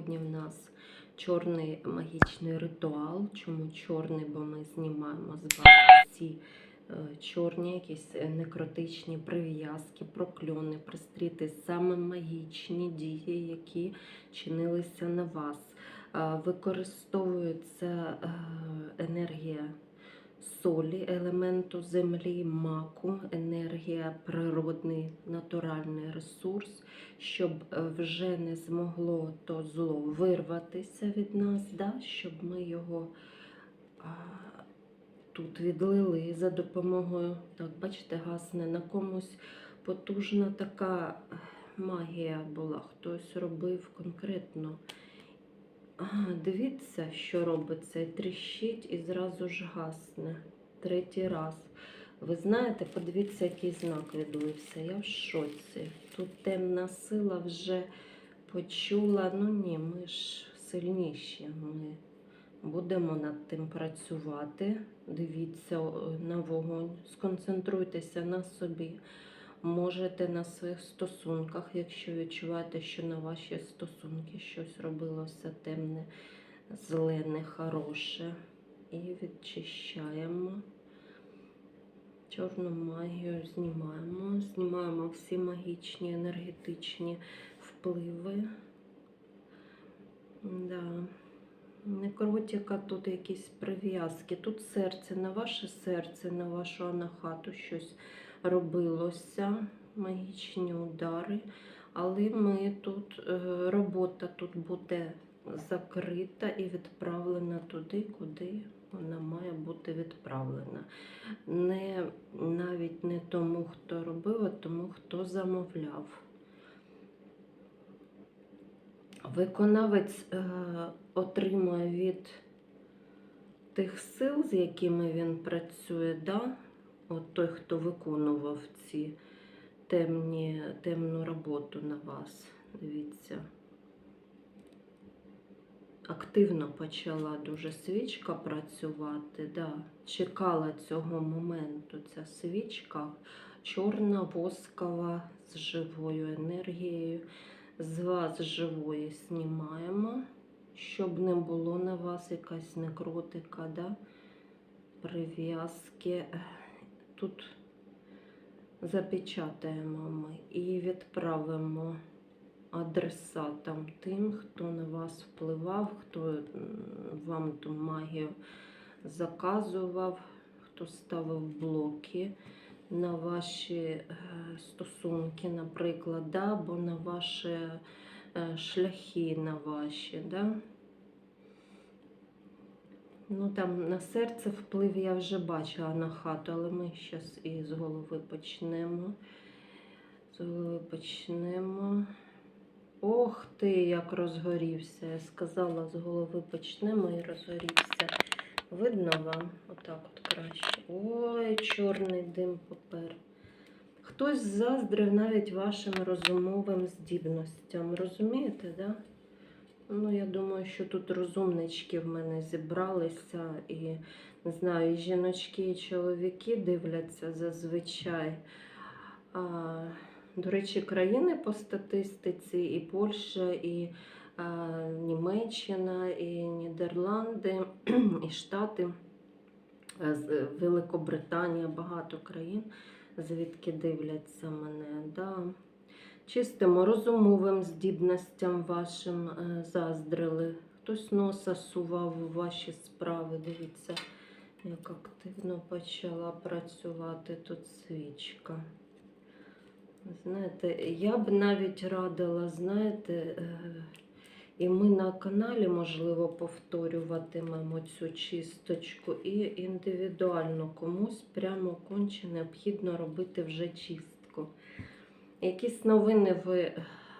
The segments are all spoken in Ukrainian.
Сьогодні в нас чорний магічний ритуал. Чому чорний? Бо ми знімаємо з вас всі е, чорні, якісь некротичні прив'язки, прокльони, пристріти, саме магічні дії, які чинилися на вас. Е, Використовується е, енергія солі, елементу землі, маку, енергія, природний натуральний ресурс, щоб е, вже не змогло то зло вирватися від нас, да? щоб ми його а, тут відлили за допомогою, так, бачите, гасне на комусь потужна така е, магія була, хтось робив конкретно. Дивіться, що робиться, і тріщить і зразу ж гасне. Третій раз. Ви знаєте, подивіться, який знак відлився. Я в шоці. Тут темна сила вже почула. Ну ні, ми ж сильніші. Ми будемо над тим працювати. Дивіться на вогонь, сконцентруйтеся на собі. Можете на своїх стосунках, якщо відчуваєте, що на ваші стосунки щось робилося темне, зле, нехороше. І відчищаємо. Чорну магію знімаємо, знімаємо всі магічні енергетичні впливи. Да. Некротика, тут якісь прив'язки, тут серце, на ваше серце, на вашу анахату щось робилося, магічні удари. Але ми тут, е, робота тут буде закрита і відправлена туди, куди вона має бути відправлена. Не, навіть не тому, хто робив, а тому, хто замовляв. Виконавець е, отримує від тих сил, з якими він працює, да? От той, хто виконував ці темні, темну роботу на вас. Дивіться. Активно почала дуже свічка працювати. Да. Чекала цього моменту ця свічка, чорна, воскова, з живою енергією. З вас живої знімаємо, щоб не було на вас якась некротика, да? прив'язки. Тут запечатаємо ми і відправимо адресатам тим, хто на вас впливав, хто вам ту магію заказував, хто ставив блоки на ваші е, стосунки, наприклад, або на ваші е, шляхи на ваші. Да? Ну там на серце вплив я вже бачила на хату, але ми зараз і з голови почнемо. З голови почнемо. Ох ти, як розгорівся. Я сказала, з голови почнемо і розгорівся. Видно вам? Отак от краще. Ой, чорний дим попер. Хтось заздрив навіть вашим розумовим здібностям. Розумієте, да? Ну, я думаю, що тут розумнички в мене зібралися, і не знаю, і жіночки, і чоловіки дивляться зазвичай. А, до речі, країни по статистиці, і Польща, і а, Німеччина, і Нідерланди, і Штати, Великобританія, багато країн, звідки дивляться мене. Да. Чистимо розумовим здібностям вашим е, заздрили. Хтось носа сував у ваші справи. Дивіться, як активно почала працювати тут свічка. Знаєте, я б навіть радила, знаєте, е, і ми на каналі, можливо, повторюватимемо цю чисточку, і індивідуально комусь прямо конче необхідно робити вже чистку. Якісь новини ви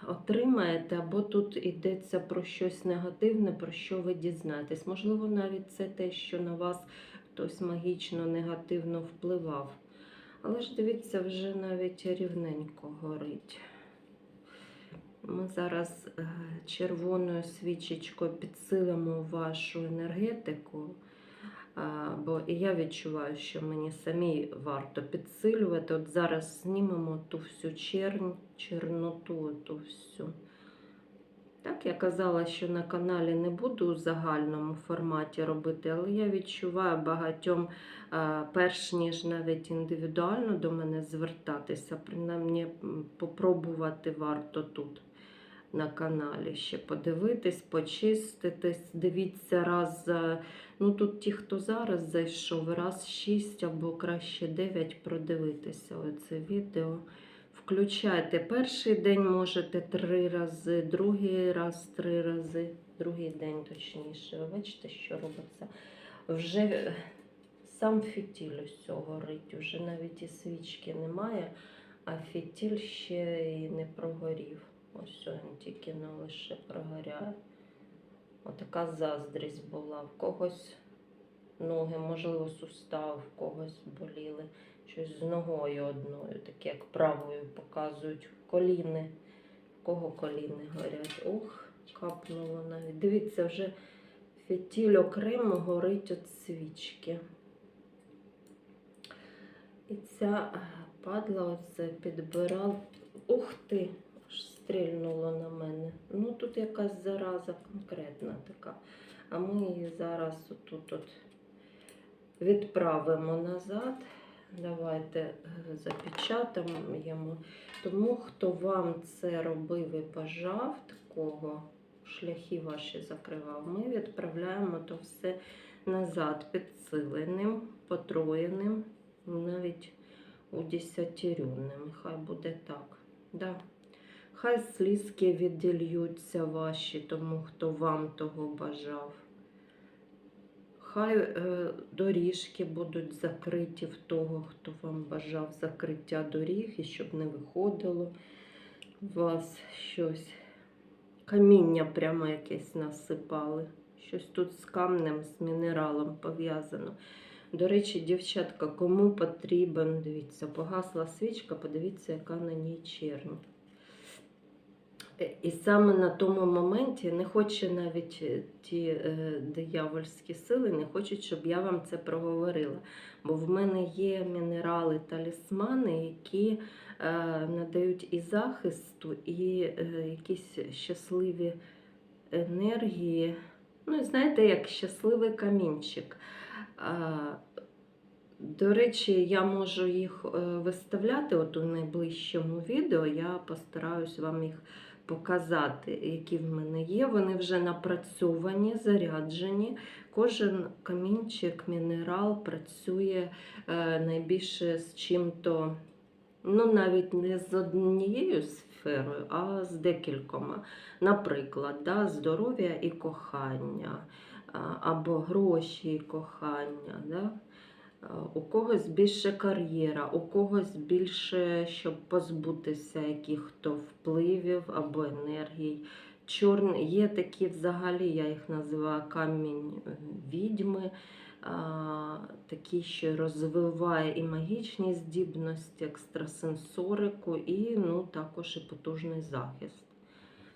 отримаєте, або тут йдеться про щось негативне, про що ви дізнаєтесь. Можливо, навіть це те, що на вас хтось магічно негативно впливав. Але ж дивіться, вже навіть рівненько горить. Ми зараз е, червоною свічечкою підсилимо вашу енергетику. Бо і я відчуваю, що мені самій варто підсилювати. От зараз знімемо ту всю чернь, чорноту, ту всю. Так, я казала, що на каналі не буду у загальному форматі робити, але я відчуваю багатьом, перш ніж навіть індивідуально до мене звертатися, принаймні попробувати варто тут на каналі ще подивитись, почиститись. Дивіться раз, ну тут ті, хто зараз зайшов, раз 6 або краще 9 продивитися оце відео. Включайте перший день можете три рази, другий раз три рази, другий день точніше. Ви бачите, що робиться. Вже сам фітіль ось цього горить, вже навіть і свічки немає, а фітіль ще і не прогорів. Ось він тільки на лише прогоряє. Отака заздрість була. В когось ноги, можливо, сустав, в когось боліли. Щось з ногою одною, таке як правою показують. Коліни. В кого коліни горять? Ух, капнуло навіть. Дивіться, вже фітіль окремо горить від свічки. І ця е, падла оце підбирала. Ух ти! Стрільнуло на мене. Ну тут якась зараза конкретна така. А ми її зараз отут от відправимо назад. Давайте е, запечатаємо. Тому хто вам це робив і бажав такого, шляхи ваші закривав, ми відправляємо то все назад підсиленим, потроєним, навіть удесятирюнним. Хай буде так. Да. Хай слізки віддільються ваші, тому хто вам того бажав. Хай е, доріжки будуть закриті в того, хто вам бажав закриття доріг, і щоб не виходило в вас щось. Каміння прямо якесь насипали. Щось тут з камнем, з мінералом пов'язано. До речі, дівчатка, кому потрібен, дивіться, погасла свічка, подивіться, яка на ній чернь. Е, І саме на тому моменті не хоче навіть е, ті е, диявольські сили, не хочуть, щоб я вам це проговорила. Бо в мене є мінерали талісмани, які надають і захисту, і якісь щасливі енергії. Ну, і знаєте, як щасливий камінчик. До речі, я можу їх виставляти от у найближчому відео. Я постараюсь вам їх показати, які в мене є. Вони вже напрацьовані, заряджені. Кожен камінчик, мінерал працює е, найбільше з чим-то, ну навіть не з однією сферою, а з декількома. Наприклад, да, здоров'я і кохання, або гроші і кохання. Да? А, У когось більше кар'єра, у когось більше, щоб позбутися яких-то впливів або енергій. Чорний є такі взагалі, я їх називаю камінь е, відьми, а, такі, що розвиває і магічні здібності, екстрасенсорику, і ну, також і потужний захист.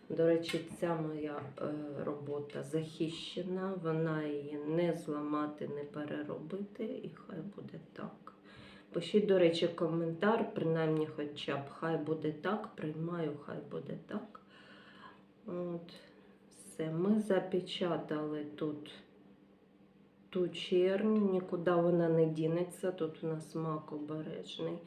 До речі, ця моя е, робота захищена, вона її не зламати, не переробити, і хай буде так. Пишіть, до речі, коментар, принаймні, хоча б хай буде так, приймаю, хай буде так. От, все, ми запечатали тут ту чернь, нікуди вона не дінеться. Тут у нас мак обережний.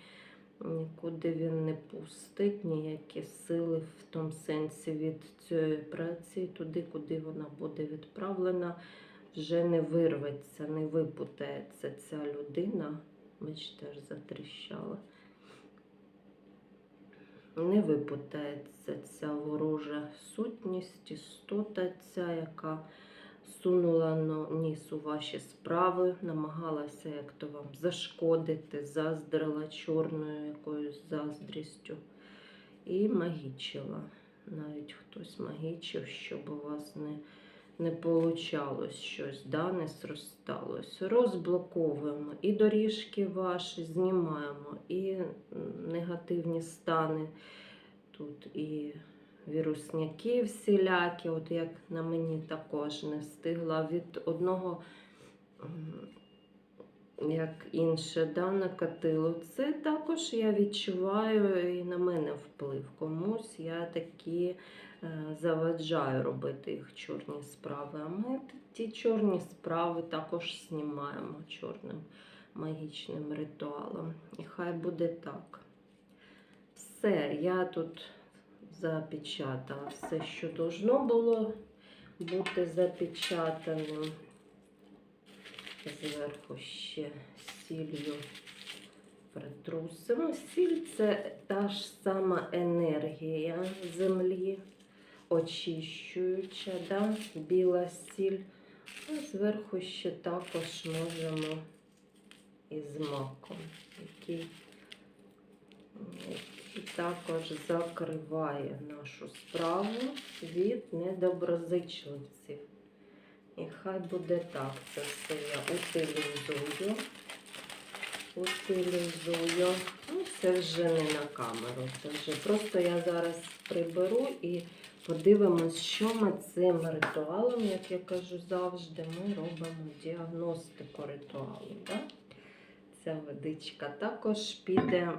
Нікуди він не пустить ніякі сили в тому сенсі від цієї праці, туди, куди вона буде відправлена, вже не вирветься, не випутається ця людина. Бачите, аж затріщала. Не випутається ця ворожа сутність, істота ця, яка сунула но- ніс у ваші справи, намагалася як то вам зашкодити, заздрила чорною якоюсь заздрістю і магічила. Навіть хтось магічив, щоб у вас не, не получалось щось, да, не зросталось. Розблоковуємо і доріжки ваші, знімаємо, і негативні стани тут і вірусняки всілякі, от як на мені також не встигла від одного як інше, да, накатило. Це також я відчуваю і на мене вплив. Комусь я такі е, заваджаю робити їх чорні справи. А ми ті чорні справи також знімаємо чорним магічним ритуалом. І хай буде так. Все, я тут запечатала все, що должно було бути запечатаним. Зверху ще сіллю притрусимо. Сіль це та ж сама енергія землі, очищуюча, да? біла сіль. А зверху ще також можемо із маком, який, який також закриває нашу справу від недоброзичливців. І хай буде так. Це все я утилізую. Утилізую. Ну, це вже не на камеру. Це вже просто я зараз приберу і подивимось, що ми цим ритуалом, як я кажу завжди, ми робимо діагностику ритуалу. Да? Ця водичка також піде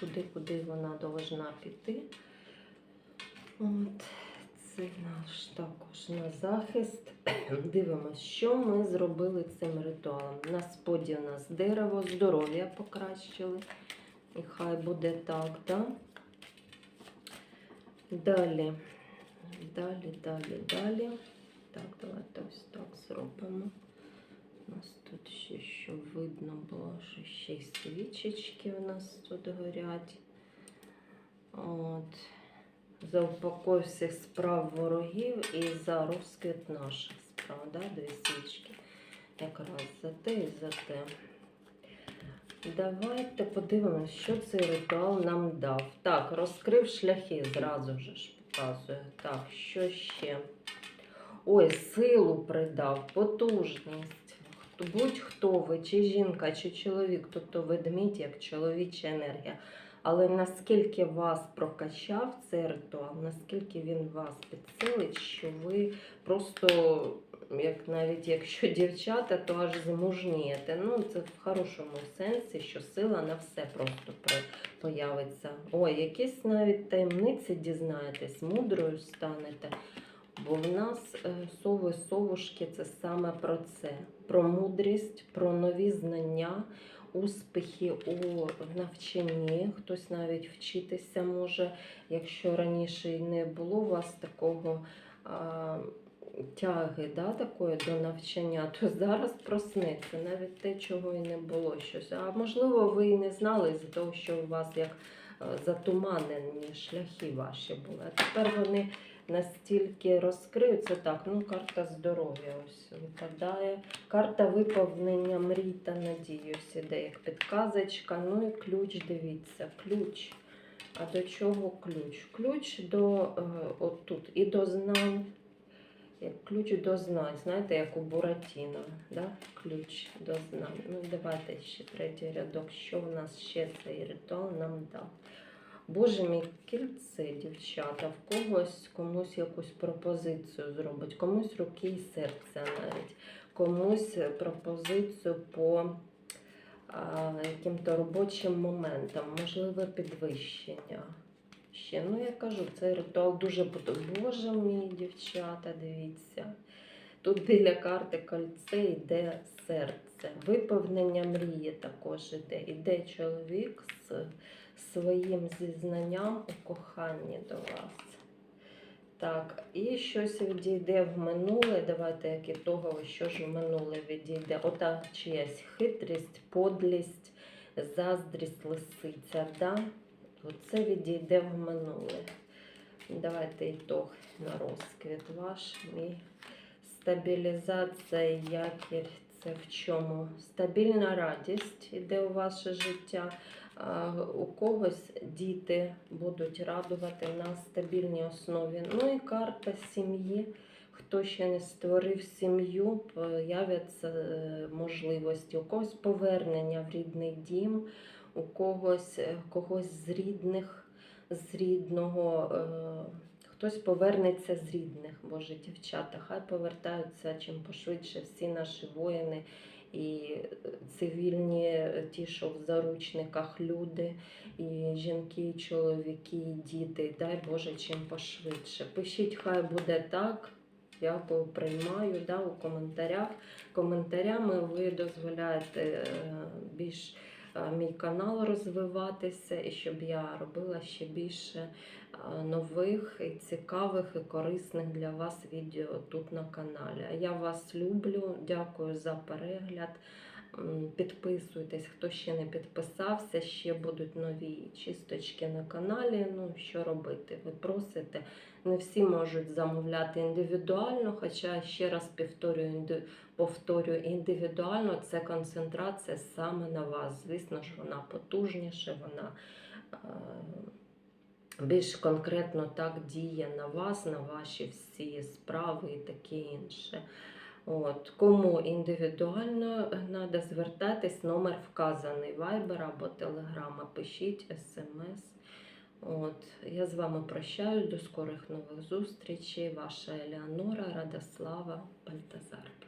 туди, куди вона повинна піти. От. Це наш також на захист. Дивимося, що ми зробили цим ритуалом. На споді у нас дерево, здоров'я покращили. І хай буде так, да? Далі, далі, далі, далі. Так, давайте ось так зробимо. У нас тут ще щоб видно було, що ще й свічечки у нас тут горять. От за упокой всіх справ ворогів і за розквіт наших справ. Да? Дві свічки. Якраз за те і за те. Давайте подивимось, що цей ритуал нам дав. Так, розкрив шляхи, зразу ж ж показує. Так, що ще? Ой, силу придав, потужність. Хто- Будь-хто ви, чи жінка, чи чоловік, тобто ведмідь, як чоловіча енергія. Але наскільки вас прокачав цей ритуал, наскільки він вас підсилить, що ви просто, як навіть якщо дівчата, то аж змужнієте. Ну, це в хорошому сенсі, що сила на все просто появиться. Ой, якісь навіть таємниці дізнаєтесь, мудрою станете. Бо в нас е, сови совушки це саме про це: про мудрість, про нові знання, успіхи у навчанні. Хтось навіть вчитися може, якщо раніше не було у вас такого тяги да, такої до навчання, то зараз проснеться навіть те, чого і не було щось. А можливо, ви і не знали з того, що у вас як е, затуманені шляхи ваші були. А тепер вони настільки розкриються. Так, ну карта здоров'я ось випадає. Карта виповнення мрій та надії. Ось іде як підказочка. Ну і ключ, дивіться, ключ. А до чого ключ? Ключ до е, отут і до знань. Ключ до знань, знаєте, як у Буратіно, да? ключ до знань. Ну, давайте ще третій рядок. Що в нас ще цей ритуал нам дав? Боже мій кільце, дівчата, в когось комусь якусь пропозицію зробить, комусь руки і серця навіть, комусь пропозицію по яким-то робочим моментам, можливе підвищення. Ще, ну я кажу, цей ритуал дуже буде. Боже мій, дівчата, дивіться. Тут біля карти кольце йде серце. Виповнення мрії також іде. Іде чоловік з своїм зізнанням у коханні до вас. Так, і щось відійде в минуле. Давайте як ітогово, що ж в минуле відійде. Ота чиясь хитрість, подлість, заздрість, лисиця. Да? Оце відійде в минуле. Давайте ітог на розквіт ваш. Мій стабілізація, якір. Це в чому? Стабільна радість іде у ваше життя. А, У когось діти будуть радувати на стабільній основі. Ну і карта сім'ї. Хто ще не створив сім'ю, появляться е, можливості. У когось повернення в рідний дім, у когось, е, когось з рідних, з рідного. е, Хтось повернеться з рідних, боже, дівчата, хай повертаються чим пошвидше всі наші воїни і цивільні, е, ті, що в заручниках люди, і жінки, і чоловіки, і діти. Дай Боже, чим пошвидше. Пишіть, хай буде так. Дякую, приймаю да, у коментарях. Коментарями ви дозволяєте е, більш мій канал розвиватися і щоб я робила ще більше е, нових і цікавих і корисних для вас відео тут на каналі. Я вас люблю, дякую за перегляд. Підписуйтесь, хто ще не підписався, ще будуть нові чисточки на каналі. Ну, що робити? Ви просите. Не всі можуть замовляти індивідуально, хоча ще раз повторюю, повторюю, індивідуально це концентрація саме на вас. Звісно ж, вона потужніша, вона е, більш конкретно так діє на вас, на ваші всі справи і таке інше. От, кому індивідуально треба звертатись, номер вказаний Viber або Telegram, пишіть смс. От, я з вами прощаюсь, до скорих нових зустрічей. Ваша Елеонора Радослава Бальтазар.